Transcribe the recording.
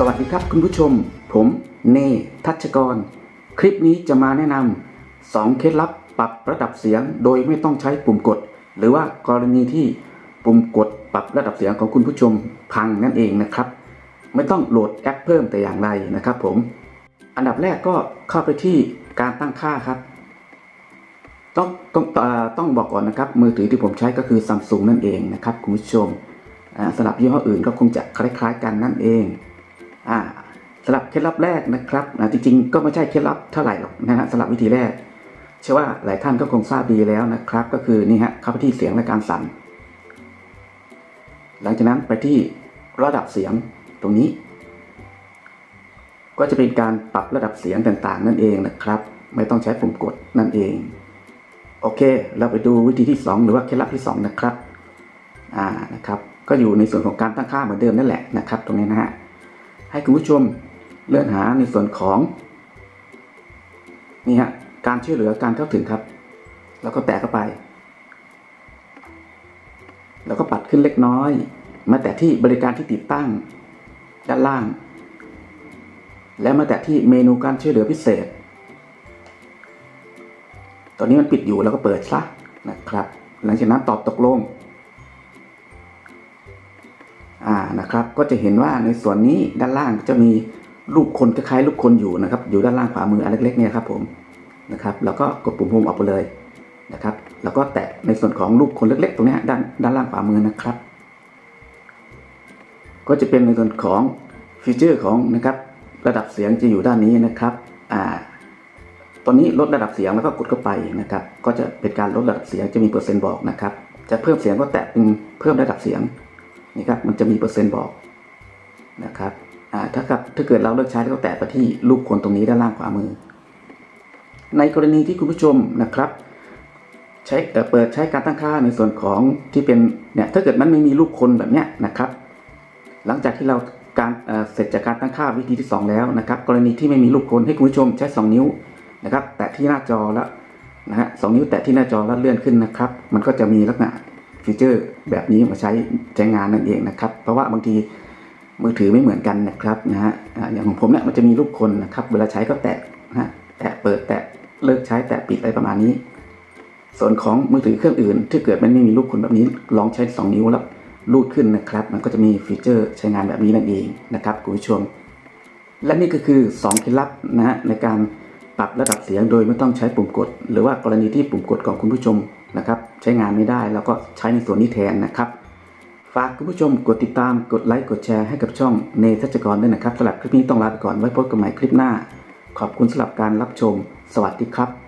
สวัสดีครับคุณผู้ชม ผมเนทัชกร คลิปนี้จะมาแนะนำ2เคล็ดลับปรับระดับเสียงโดยไม่ต้องใช้ปุ่มกด หรือว่ากรณีที่ปุ่มกดปรับระดับเสียงของคุณผู้ชมพังนั่นเองนะครับ ไม่ต้องโหลดแอปเพิ่มแต่อย่างใดนะครับผม อันดับแรกก็เข้าไปที่การตั้งค่าครับ ต้องต้องต้องบอกก่อนนะครับ มือถือที่ผมใช้ก็คือซัมซุงนั่นเองนะครับคุณผู้ชมอ่าสลับยี่ห้ออื่นก็คงจะคล้ายๆ กันนั่นเอง อ่าสลับเคล็ดลับแรกนะครับอ่าจริงๆ ก็ไม่ใช่เคล็ดลับเท่าไหร่หรอกนะฮะสลับวิธีแรก เชื่อว่าหลายท่านก็คงทราบดีแล้วนะครับ ก็คือนี่ฮะเข้าไปที่เสียงและการสั่น หลังจากนั้นไปที่ระดับเสียงตรงนี้ ก็จะเป็นการปรับระดับเสียงต่างๆ นั่นเองนะครับ ไม่ต้องใช้ปุ่มกดนั่นเอง โอเค เราไปดูวิธีที่ 2 หรือว่าเคล็ดลับที่ 2 นะครับอ่านะครับ ก็อยู่ในส่วนของการตั้งค่าเหมือนเดิมนั่นแหละนะครับ ตรงนี้นะฮะ ให้คุณผู้ชมเลื่อนหาในส่วนของนี่ฮะการช่วยเหลือการเข้าถึงครับ แล้วก็แตะเข้าไป แล้วก็ปัดขึ้นเล็กน้อย มาแต่ที่บริการที่ติดตั้ง ด้านล่าง และมาแต่ที่เมนูการช่วยเหลือพิเศษ ตอนนี้มันปิดอยู่แล้วก็เปิดซะนะครับ หลังจากนั้นตอบตกลง อ่านะครับ ก็จะเห็นว่าในส่วนนี้ด้านล่างจะมีรูปคนคล้ายๆรูปคนอยู่นะครับ อยู่ด้านล่างขวามืออันเล็กๆเนี่ยครับผมนะครับ แล้วก็กดปุ่มโฮมออกไปเลยนะครับ แล้วก็แตะในส่วนของรูปคนเล็ก ๆ ตรงนี้ด้านด้านล่างขวามือนะครับ ก็จะเป็นในส่วนของฟีเจอร์ของนะครับระดับเสียงจะอยู่ด้านนี้นะครับอ่าตอนนี้ลดระดับเสียงแล้วก็กดเข้าไปนะครับ ก็จะเป็นการลดระดับเสียงจะมีเปอร์เซ็นต์บอกนะครับ จะเพิ่มเสียงก็แตะเป็นเพิ่มระดับเสียง นี่ครับมันจะมีเปอร์เซ็นต์บอกนะครับถ้ากับถ้าเกิดเราเลิกใช้แล้วก็แตะไปที่รูปคนตรงนี้ด้านล่างขวามือ ในกรณีที่คุณผู้ชมนะครับ ใช้เปิดใช้การตั้งค่าในส่วนของที่เป็นเนี่ยถ้าเกิดมันไม่มีรูปคนแบบเนี้ยนะครับ หลังจากที่เราการเเสร็จจากการตั้งค่าวิธีที่ 2 แล้วนะครับ กรณีที่ไม่มีรูปคนให้คุณผู้ชมใช้ 2 นิ้วนะครับ แตะที่หน้าจอแล้วนะฮะสองนิ้วแตะที่หน้าจอแล้วเลื่อนขึ้นนะครับ มันก็จะมีลักษณะ ฟีเจอร์แบบนี้มาใช้ใช้งานนั่นเองนะครับ เพราะว่าบางทีมือถือไม่เหมือนกันนะครับนะฮะอย่างของผมเนี่ยมันจะมีรูปคนนะครับ เวลาใช้ก็แตะนะฮะแตะเปิดแตะเลิกใช้แตะปิดอะไรประมาณนี้ ส่วนของมือถือเครื่องอื่น ที่เกิดมันไม่มีรูปคนแบบนี้ ลองใช้ 2 นิ้วแล้วรูดขึ้นนะครับ มันก็จะมีฟีเจอร์ใช้งานแบบนี้นั่นเองนะครับคุณผู้ชมและนี่ก็คือ2เคล็ดลับนะฮะในการปรับระดับเสียงโดยไม่ต้องใช้ปุ่มกด หรือว่ากรณีที่ปุ่มกดของคุณผู้ชมนะครับ ใช้งานไม่ได้เราก็ใช้ในส่วนนี้แทนนะครับ ฝากคุณผู้ชมกดติดตามกดไลค์กดแชร์ให้กับช่องเนทัชกรด้วยนะครับสำหรับคลิปนี้ต้องลาไปก่อนไว้พบกันใหม่คลิปหน้า ขอบคุณสำหรับการรับชม สวัสดีครับ